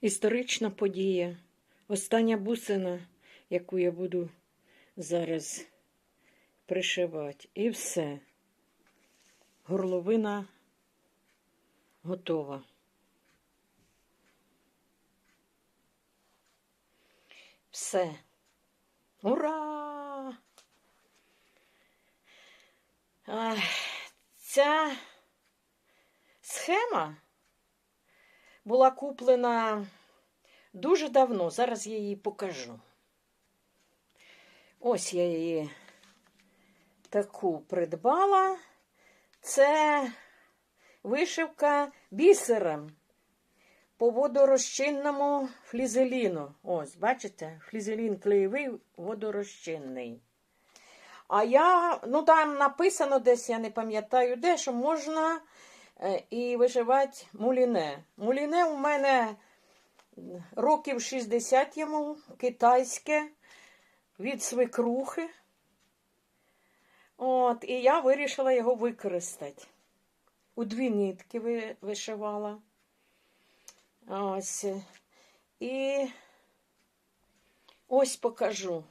Історична подія. Остання бусина, яку я буду зараз пришивати. І все. Горловина готова. Все. Ура! Ах, Ця схема була куплена дуже давно. Зараз я її покажу. Ось я її таку придбала. Це вишивка бісером по водорозчинному флізеліну. Ось, бачите, флізелін клеєвий водорозчинний. А я, ну там написано десь, я не пам'ятаю де, що можна і вишивати муліне. Муліне у мене років 60 йому, китайське, від свекрухи. От, і я вирішила його використати. У дві нитки вишивала. Ось. І ось покажу.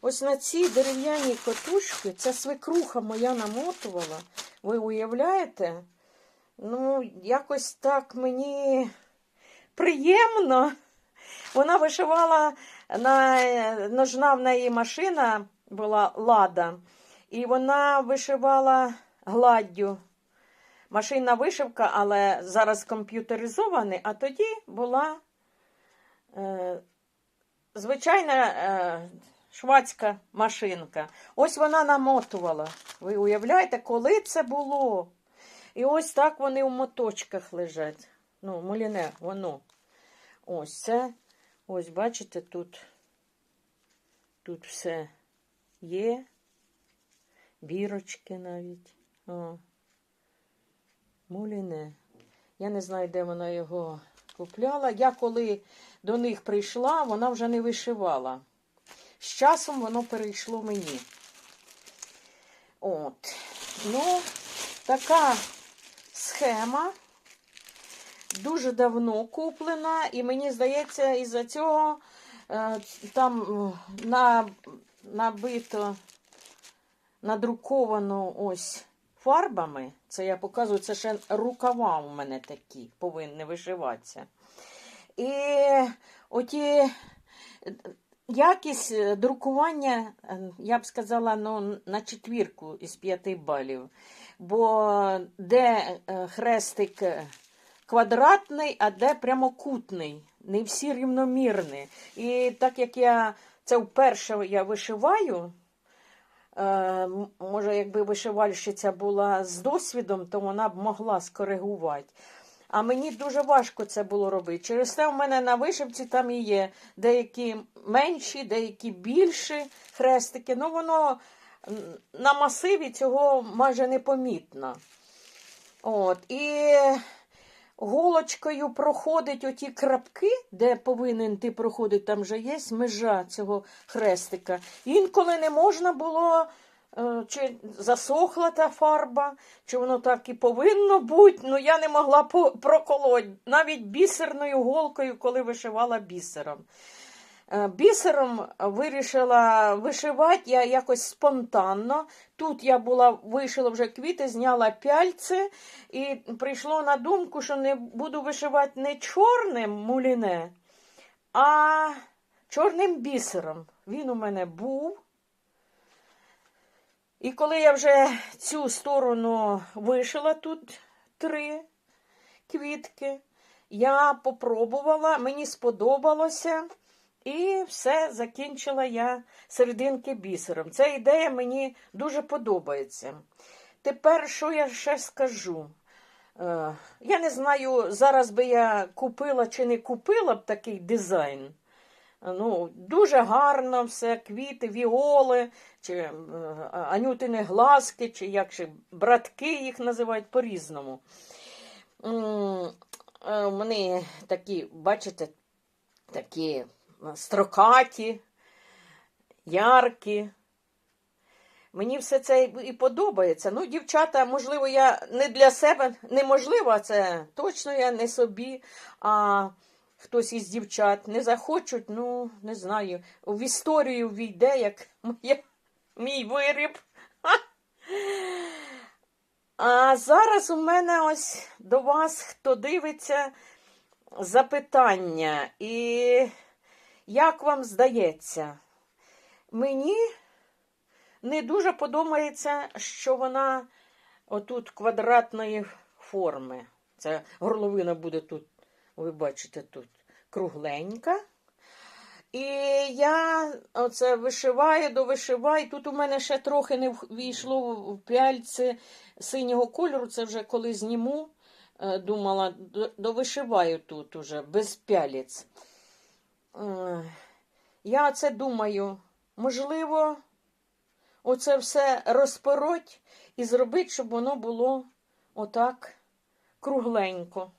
Ось на ці дерев'яні котушки, це свекруха моя намотувала. Ви уявляєте? Ну, якось так мені приємно. Вона вишивала на ножна в неї машина була лада, і вона вишивала гладдю. Машинна вишивка, але зараз комп'ютеризована, а тоді була е, звичайна е, швадська машинка. Ось вона намотувала. Ви уявляєте, коли це було? І ось так вони у моточках лежать. Ну, муліне, воно. Ось це. Ось, бачите, тут, тут все є. Бірочки навіть. О. Муліне. Я не знаю, де вона його купляла. Я коли до них прийшла, вона вже не вишивала. З часом воно перейшло мені. От. Ну, така схема дуже давно куплена, і мені здається, із-за цього е, там на, набито, надруковано ось фарбами. Це я показую, це ще рукава у мене такі повинні вишиватися. І оті якість е, друкування, е, я б сказала, ну, на четвірку із п'яти балів. Бо де е, хрестик е, квадратний, а де прямокутний. Не всі рівномірні. І так як я це вперше я вишиваю, е, може, якби вишивальщиця була з досвідом, то вона б могла скоригувати. А мені дуже важко це було робити. Через те в мене на вишивці там і є деякі менші, деякі більші хрестики. Ну, воно на масиві цього майже непомітно. От. І голочкою проходить оті крапки, де повинен ти проходити, там вже є межа цього хрестика. Інколи не можна було, е, чи засохла та фарба, чи воно так і повинно бути. Ну я не могла проколоть навіть бісерною голкою, коли вишивала бісером. Е, Бісером вирішила вишивати я якось спонтанно. Тут я була вишила вже квіти, зняла пяльце і прийшло на думку, що не буду вишивати не чорним муліне, а чорним бісером. Він у мене був. І коли я вже цю сторону вишила, тут три квітки, я попробувала, мені сподобалося. І все закінчила я серединки бісером. Ця ідея мені дуже подобається. Тепер, що я ще скажу? Е, я не знаю, зараз би я купила чи не купила б такий дизайн. Ну, дуже гарно все, квіти, віоли, чи е, анютини глазки, чи як ще братки їх називають по-різному. М, е, Вони такі, бачите, такі строкаті, яркі. Мені все це і подобається. Ну, дівчата, можливо, я не для себе, неможливо, а це точно я не собі. А хтось із дівчат не захочуть, ну, не знаю, в історію війде, як моє, мій виріб. А зараз у мене ось до вас, хто дивиться, запитання. І як вам здається, мені не дуже подобається, що вона отут квадратної форми. Це горловина буде тут, ви бачите, тут кругленька. І я оце вишиваю, довишиваю. Тут у мене ще трохи не війшло в пяльці синього кольору. Це вже коли зніму, е, думала, довишиваю тут уже без пялець. Е, Я це думаю, можливо, оце все розпороть і зробити, щоб воно було отак кругленько.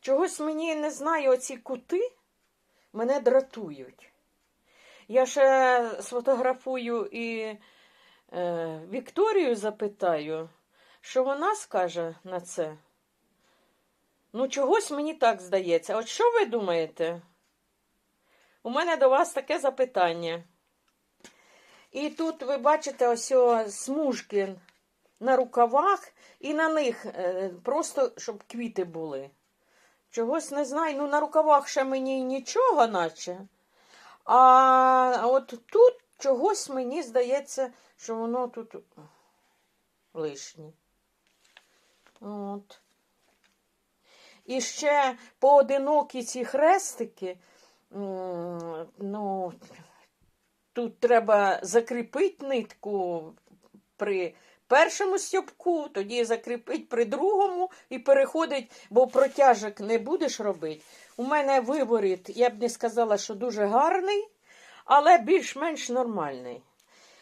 Чогось мені не знаю, оці кути мене дратують. Я ще сфотографую і е, Вікторію запитаю, що вона скаже на це. Ну, чогось мені так здається. От що ви думаєте? У мене до вас таке запитання. І тут ви бачите ось смужки на рукавах, і на них е, просто, щоб квіти були. Чогось не знаю. Ну, на рукавах ще мені нічого, наче. А от тут чогось мені здається, що воно тут лишнє. От. І ще поодинокі ці хрестики. Ну, тут треба закріпити нитку при першому стьобку, тоді закріпить при другому і переходить, бо протяжок не будеш робити. У мене виворіт, я б не сказала, що дуже гарний, але більш-менш нормальний.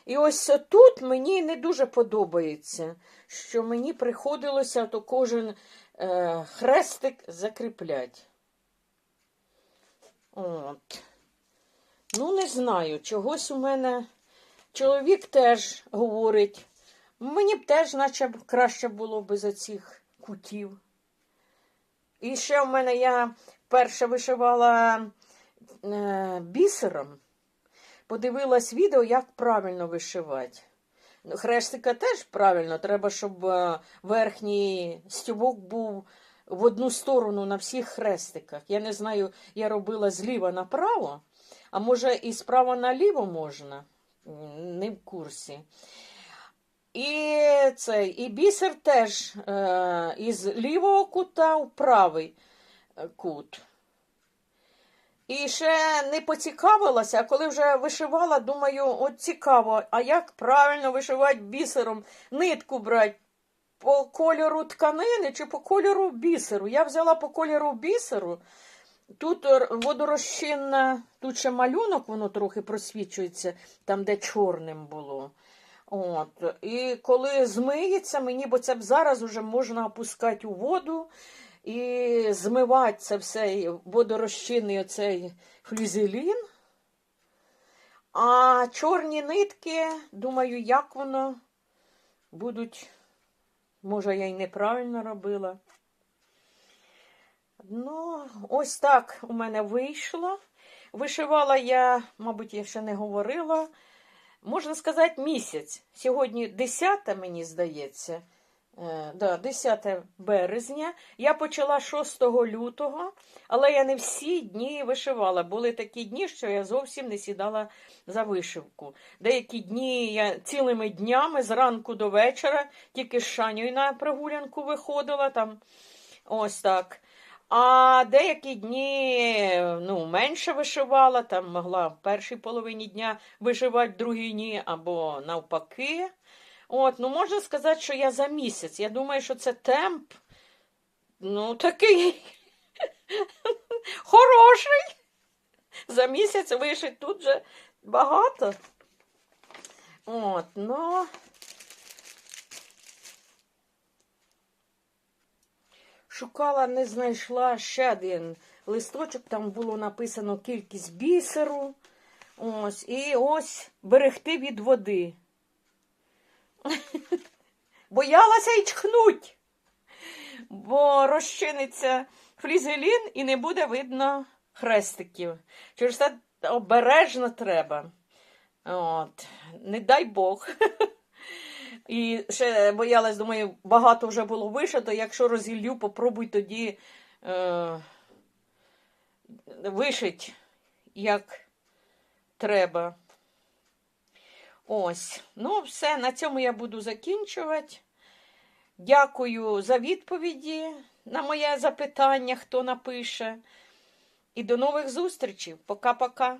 І ось тут мені не дуже подобається, що мені приходилося то кожен е, хрестик закріпляти. От. Ну, не знаю, чогось у мене чоловік теж говорить. Мені б теж, наче б краще було без оцих кутів. І ще в мене я перше вишивала е, бісером, подивилась відео, як правильно вишивати. Ну, Хрестика теж правильно, треба, щоб е, верхній стюбок був в одну сторону на всіх хрестиках. Я не знаю, я робила зліва направо, а може і справа наліво можна, не в курсі. І цей, і бісер теж е, із лівого кута в правий е, кут. І ще не поцікавилася, а коли вже вишивала, думаю, от цікаво, а як правильно вишивати бісером, нитку брати по кольору тканини чи по кольору бісеру. Я взяла по кольору бісеру. Тут р- водорозчинна, тут ще малюнок, воно трохи просвічується, там, де чорним було. От. І коли змиється, мені, бо це б зараз вже можна опускати у воду і змивати це все водорозчинний оцей флюзелін. А чорні нитки, думаю, як воно будуть. Може, я й неправильно робила. Ну, ось так у мене вийшло. Вишивала я, мабуть, я ще не говорила. Можна сказати, місяць. Сьогодні 10, мені здається. Е, да, 10 березня. Я почала 6 лютого, але я не всі дні вишивала. Були такі дні, що я зовсім не сідала за вишивку. Деякі дні я цілими днями зранку до вечора тільки з Шанею на прогулянку виходила там. Ось так. А деякі дні ну, менше вишивала, там могла в першій половині дня вишивати, в другій дні або навпаки. От, ну можна сказати, що я за місяць. Я думаю, що це темп. Ну, такий хороший. За місяць вишить тут же багато. От, ну. Шукала, не знайшла ще один листочок, там було написано кількість бісеру. Ось, і ось берегти від води. Боялася й чхнуть, бо розчиниться флізелін і не буде видно хрестиків. Через це обережно треба. От. Не дай Бог. І ще боялась, думаю, багато вже було вишито. Якщо розілью, попробуй тоді е, вишить, як треба. Ось. Ну, все, на цьому я буду закінчувати. Дякую за відповіді на моє запитання, хто напише. І до нових зустрічей. Пока-пока.